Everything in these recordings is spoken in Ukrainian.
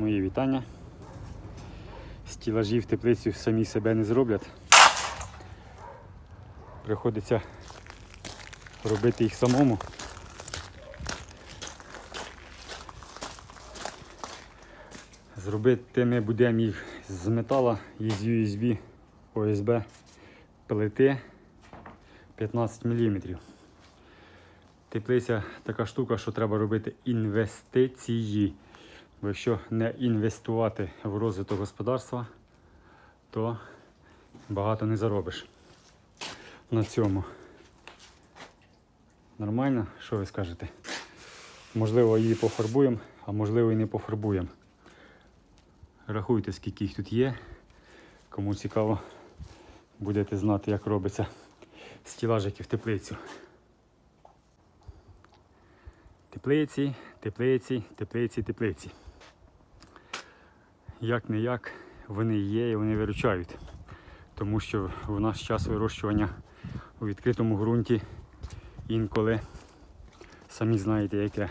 Мої вітання. Стілажі в теплицю самі себе не зроблять. Приходиться робити їх самому. Зробити ми будемо їх з метала і з USB OSB плити 15 мм. Теплиця така штука, що треба робити інвестиції. Якщо не інвестувати в розвиток господарства, то багато не заробиш на цьому. Нормально, що ви скажете? Можливо, її пофарбуємо, а можливо і не пофарбуємо. Рахуйте, скільки їх тут є. Кому цікаво, будете знати, як робиться стілажики в теплицю. Теплиці, теплиці, теплиці, теплиці. Як не як, вони є і вони виручають. Тому що в наш час вирощування у відкритому ґрунті інколи самі знаєте яке.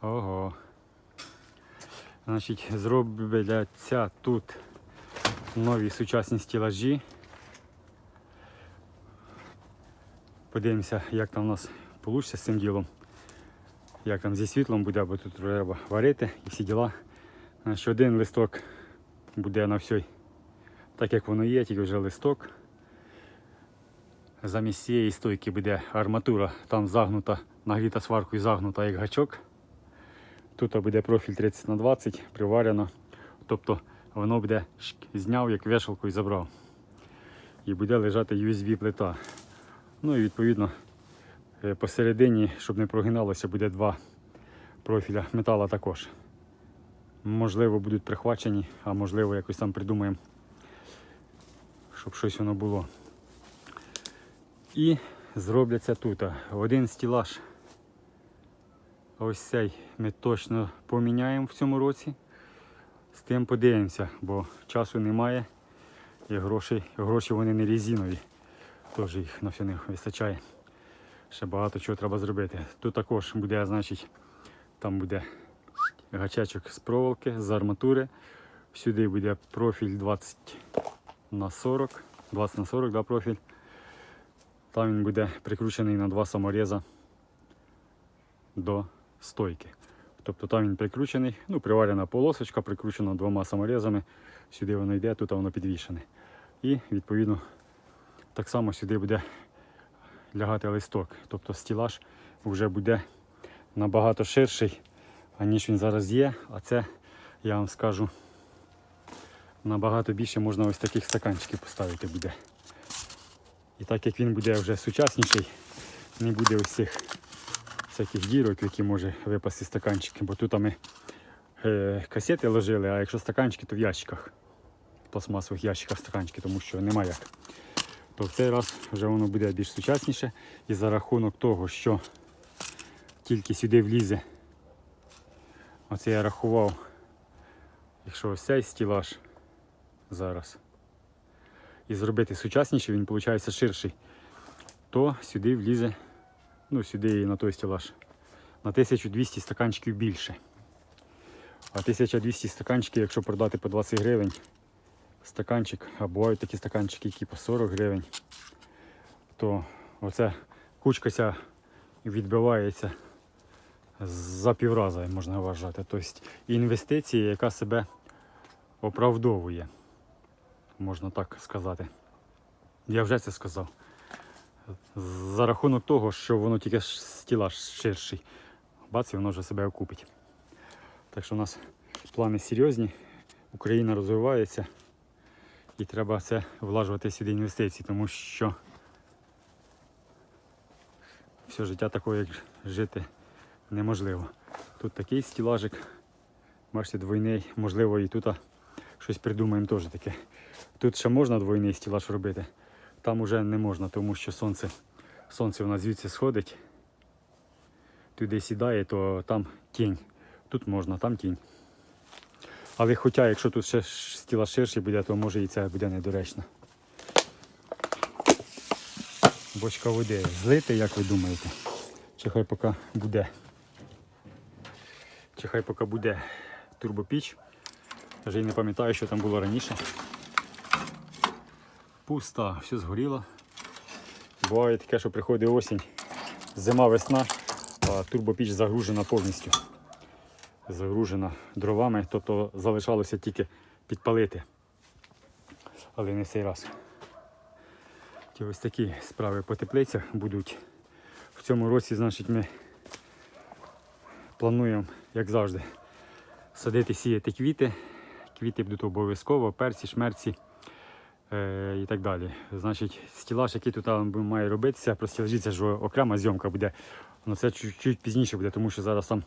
Ого. Значить, зробляться тут нові сучасні стілажі. Подивимося, як там у нас вийде з цим ділом. Як там зі світлом буде, бо тут треба варити і всі діла. Значить, один листок буде на всій, так як воно є, тільки вже листок. Замість цієї стойки буде арматура, там загнута, нагріта сваркою загнута як гачок. Тут буде профіль 30 на 20 приварено. Тобто воно буде зняв як вешалку і забрав. І буде лежати USB плита. Ну і відповідно посередині, щоб не прогиналося, буде два профіля метала також. Можливо, будуть прихвачені, а можливо якось там придумаємо, щоб щось воно було. І зробляться тут. Один стілаж. Ось цей ми точно поміняємо в цьому році. З тим подивимося, бо часу немає і гроші, гроші вони не резинові. Теж їх на все не вистачає. Ще багато чого треба зробити. Тут також буде, значить, там буде гачечок з проволоки, з арматури. Сюди буде профіль 20 на 40, 20 на 40 да, профіль. Там він буде прикручений на два саморіза до стойки. Тобто там він прикручений, ну, приварена полосочка, прикручена двома саморізами. Сюди воно йде, тут воно підвішене. І відповідно так само сюди буде лягати листок. Тобто стілаж вже буде набагато ширший, аніж він зараз є. А це, я вам скажу, набагато більше можна ось таких стаканчиків поставити буде. І так як він буде вже сучасніший, не буде ось цих всяких дірок, які може випасти стаканчики. Бо тут ми е, касети ложили, а якщо стаканчики, то в ящиках. В пластмасових ящиках стаканчики, тому що немає як. То в цей раз вже воно буде більш сучасніше. І за рахунок того, що тільки сюди влізе, оце я рахував, якщо ось цей стілаж зараз і зробити сучасніший, він виходить ширший, то сюди влізе, ну сюди і на той стелаж, на 1200 стаканчиків більше. А 1200 стаканчиків, якщо продати по 20 гривень, стаканчик, а такі стаканчики, які по 40 гривень, то оця кучка ця відбивається за півраза, можна вважати. Тобто інвестиція, яка себе оправдовує можна так сказати. Я вже це сказав. За рахунок того, що воно тільки стілаж ширший, бац, і воно вже себе окупить. Так що у нас плани серйозні, Україна розвивається і треба це влажувати сюди інвестиції, тому що все життя такое, як жити неможливо. Тут такий стілажик, бачите, двойний, можливо, і тут щось придумаємо теж таке. Тут ще можна двойний стілаж робити, там уже не можна, тому що сонце сонце у нас звідси сходить, туди сідає, то там тінь. Тут можна, там тінь. Але хоча, якщо тут ще стілаж ширший буде, то може і це буде недоречно. Бочка води злити, як ви думаєте? Чи хай поки буде? чи поки буде турбопіч. Вже й не пам'ятаю, що там було раніше. Пуста, все згоріло. Буває таке, що приходить осінь, зима, весна, а турбопіч загружена повністю. Загружена дровами, тобто залишалося тільки підпалити. Але не цей раз. Ті ось такі справи по теплицях будуть. В цьому році, значить, ми плануємо, як завжди, садити, сіяти квіти. Квіти будуть обов'язково, перці, шмерці е, і так далі. Значить, стілаж, який тут має робитися, про стілажі окрема зйомка буде. Але це чуть-чуть пізніше буде, тому що зараз там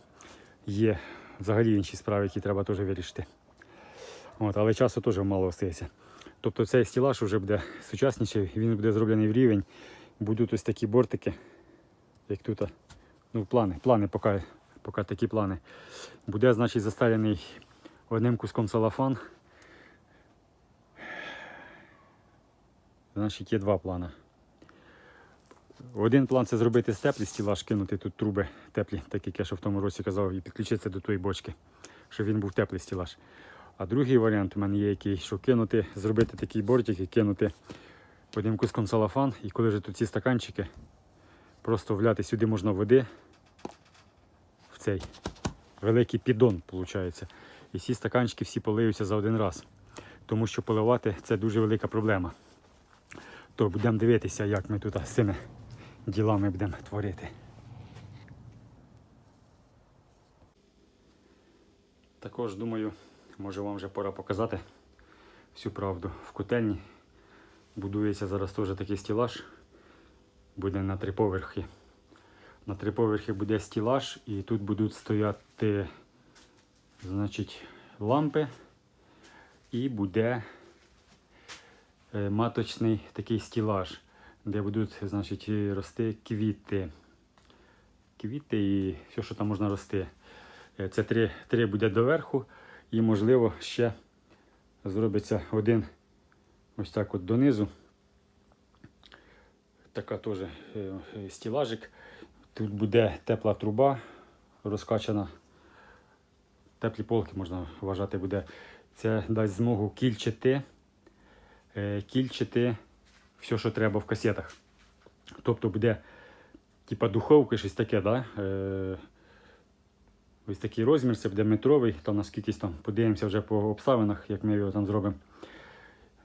є взагалі інші справи, які треба теж вирішити. От, але часу теж мало остається. Тобто цей стілаж вже буде сучасніший, він буде зроблений в рівень. Будуть ось такі бортики, як тут. Ну, плани, плани поки, поки такі плани. Буде, значить, застелений одним куском салафан. Значить, є два плани. Один план це зробити степлі стілаж, кинути тут труби теплі, так як я ще в тому році казав, і підключитися до тої бочки, щоб він був теплий стілаж. А другий варіант у мене є який, що кинути, зробити такий бортик і кинути одним куском салафан. І коли вже тут ці стаканчики, просто вляти сюди можна води в цей великий піддон, виходить. І ці стаканчики всі полиються за один раз. Тому що поливати це дуже велика проблема. То будемо дивитися, як ми тут з цими ділами будемо творити. Також думаю, може вам вже пора показати всю правду. В котельні будується зараз теж такий стілаж. Буде на три поверхи. На три поверхи буде стілаж і тут будуть стояти значить, лампи і буде е, маточний такий стілаж, де будуть значить, рости квіти. Квіти і все, що там можна рости. Е, Це три, три буде доверху, і можливо ще зробиться один ось так от донизу. Така теж е, е, стілажик. Тут буде тепла труба розкачана. Теплі полки можна вважати буде. Це дасть змогу кільчити, кільчити все, що треба в касетах. Тобто буде типа духовки, щось таке, да? Е, ось такий розмір, це буде метровий, там наскільки там подивимося вже по обставинах, як ми його там зробимо.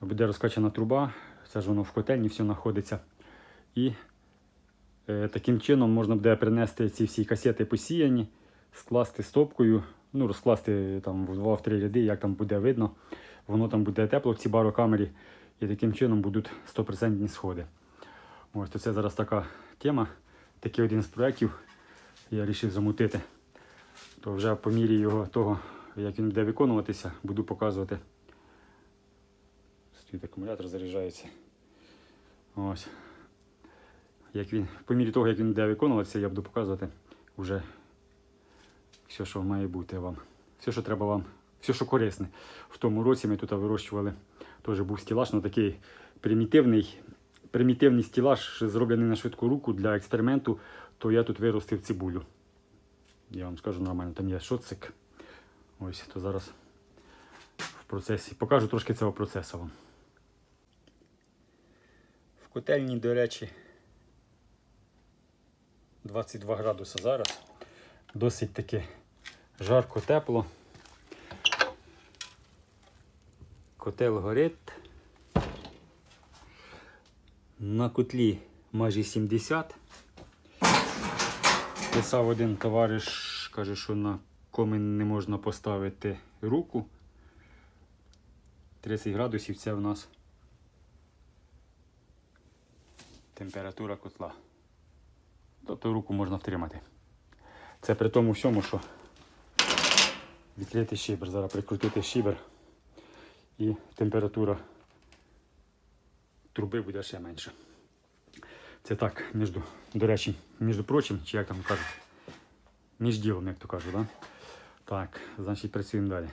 Буде розкачана труба, це ж воно в котельні все знаходиться. І е, таким чином можна буде принести ці всі касети посіяні, скласти стопкою, ну розкласти там в 2-3 ряди, як там буде видно. Воно там буде тепло в цій барокамері, і таким чином будуть 100% сходи. Ось то це зараз така тема, такий один з проєктів я вирішив замутити. То вже по мірі його того, як він буде виконуватися, буду показувати. Стоїть акумулятор заряджається. Ось. Як він, по мірі того, як він буде виконуватися, я буду показувати вже все, що має бути вам. Все, що треба вам, все, що корисне. В тому році ми тут вирощували, теж був стілаж, ну такий примітивний, примітивний стілаж, зроблений на швидку руку для експерименту, то я тут виростив цибулю. Я вам скажу нормально, там є шоцик. Ось, то зараз в процесі. Покажу трошки цього процесу вам. В котельні, до речі, 22 градуси зараз. Досить таки жарко, тепло. Котел горить. На котлі майже 70. Писав один товариш, каже, що на комін не можна поставити руку. 30 градусів це в нас температура котла. Тобто руку можна втримати. Це при тому всьому, що відкрити шибер, зараз прикрутити шибер і температура труби буде ще менша. Це так, між, до речі, між прочим, чи як там кажуть, між ділом, як то кажуть, да? Так, значить працюємо далі.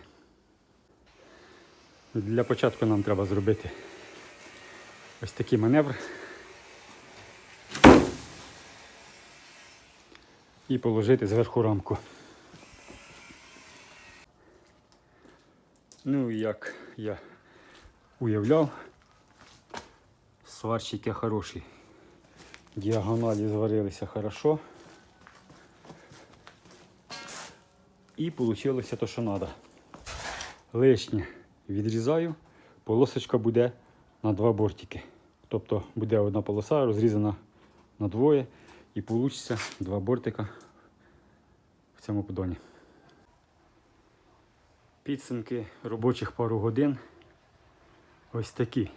Для початку нам треба зробити ось такий маневр. І положити зверху рамку. Ну, як я уявляв, сварщики хороші. Діагоналі зварилися хорошо. І вийшло те, що треба. Лишнє відрізаю, полосочка буде на два бортики. Тобто буде одна полоса розрізана на двоє і вийде два бортика в цьому подоні. Підсумки робочих пару годин ось такі.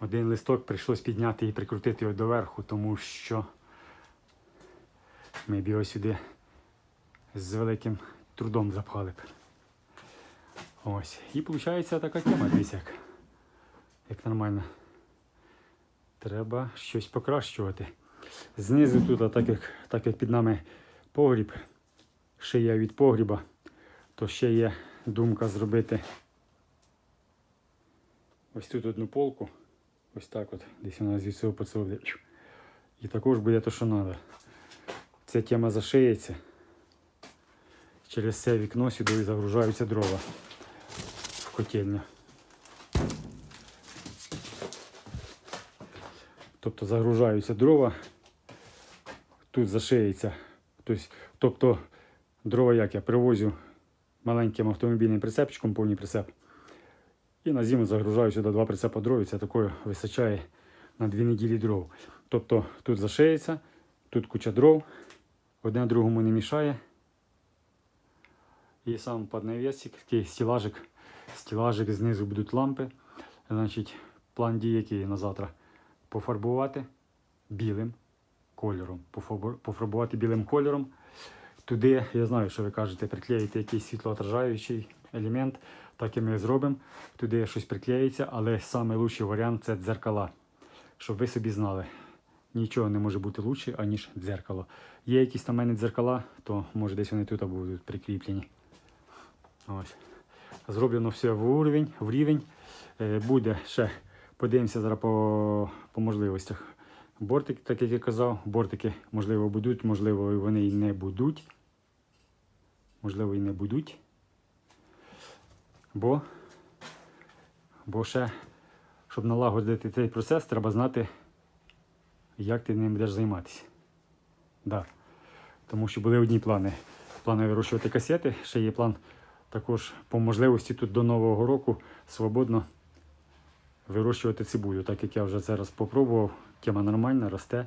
Один листок прийшлось підняти і прикрутити його доверху, тому що ми б його сюди з великим трудом запхали б. Ось. І виходить така тема, дивіться, як, як нормально. Треба щось покращувати. Знизу тут, так як, так як під нами погріб, шия від погріба, то ще є думка зробити ось тут одну полку. Ось так от, десь вона звідси поцілує. І також буде те, що треба. Ця тема зашиється. Через це вікно сюди загружаються дрова в котельню. Тобто загружаються дрова, тут зашиється. Тобто дрова як я привозю маленьким автомобільним прицепчиком, повний прицеп. І на зиму загружаю сюди два прицепа дров, це такою вистачає на дві неділі дров. Тобто тут зашиється, тут куча дров, одне другому не мішає. І сам поднавесик, такий стілажик, стілажик, знизу будуть лампи. Значить, план дій який на завтра пофарбувати білим кольором. Пофарбувати білим кольором. Туди, я знаю, що ви кажете, приклеїти якийсь світлоотражаючий елемент, так і ми зробимо. Туди щось приклеїться, але найкращий варіант це дзеркала. Щоб ви собі знали, нічого не може бути краще, аніж дзеркало. Є якісь на мене дзеркала, то може десь вони тут будуть прикріплені. Ось. Зроблено все в уровень, в рівень. Е, Буде ще, подивимося зараз по, по можливостях. Бортики, так як я казав, бортики можливо будуть, можливо, вони і не будуть. Можливо, і не будуть. Бо, бо ще, щоб налагодити цей процес, треба знати, як ти ним будеш займатися. Да. Тому що були одні плани. Плани вирощувати касети, ще є план також по можливості тут до Нового року свободно вирощувати цибулю. Так як я вже це раз попробував, тема нормальна, росте.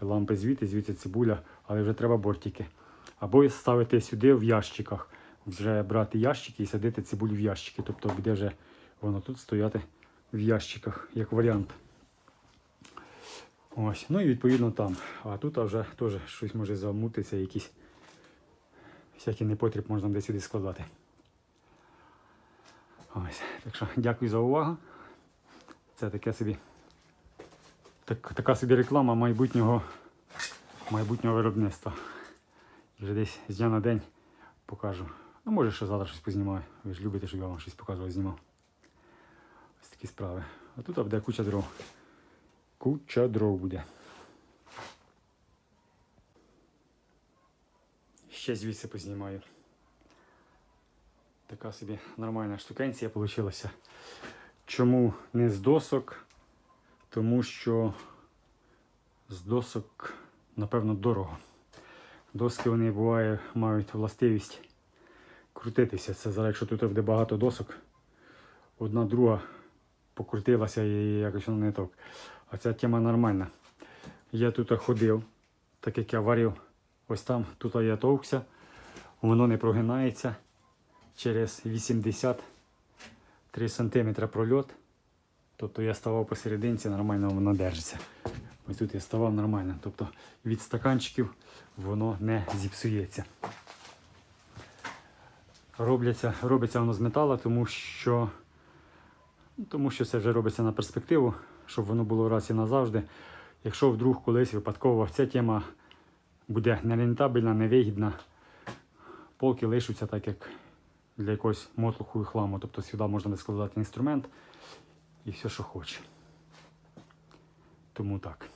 Лампи звідти, звідти цибуля, але вже треба бортики. Або ставити сюди в ящиках. Вже брати ящики і садити цибулю в ящики. Тобто буде вже воно тут стояти в ящиках, як варіант. Ось. Ну і відповідно там. А тут вже теж щось може замутитися, якісь всякий непотріб можна десь сюди складати. Ось. Так що дякую за увагу. Це таке собі. Так, така собі реклама майбутнього, майбутнього виробництва. Вже десь з дня на день покажу. Ну, може, ще завтра щось познімаю. Ви ж любите, щоб я вам щось показував, знімав. Ось такі справи. А тут буде куча дров. Куча дров буде. Ще звідси познімаю. Така собі нормальна штукенція вийшла. Чому не з досок? Тому що з досок, напевно, дорого. Доски вони буває мають властивість крутитися. Це зараз, якщо тут буде багато досок, одна друга покрутилася і якось воно не так. А ця тема нормальна. Я тут ходив, так як я варив, ось там, тут я товкся, воно не прогинається через 83 см прольот. Тобто я ставав посерединці, нормально воно держиться. Ось тут я ставав нормально. Тобто від стаканчиків воно не зіпсується. Робляться, робиться воно з металу, тому що, тому що це вже робиться на перспективу, щоб воно було раз і назавжди. Якщо вдруг колись випадково ця тема буде нерентабельна, невигідна, полки лишаться так, як для якогось мотлуху і хламу. Тобто сюди можна складати інструмент і все, що хоче. Тому так.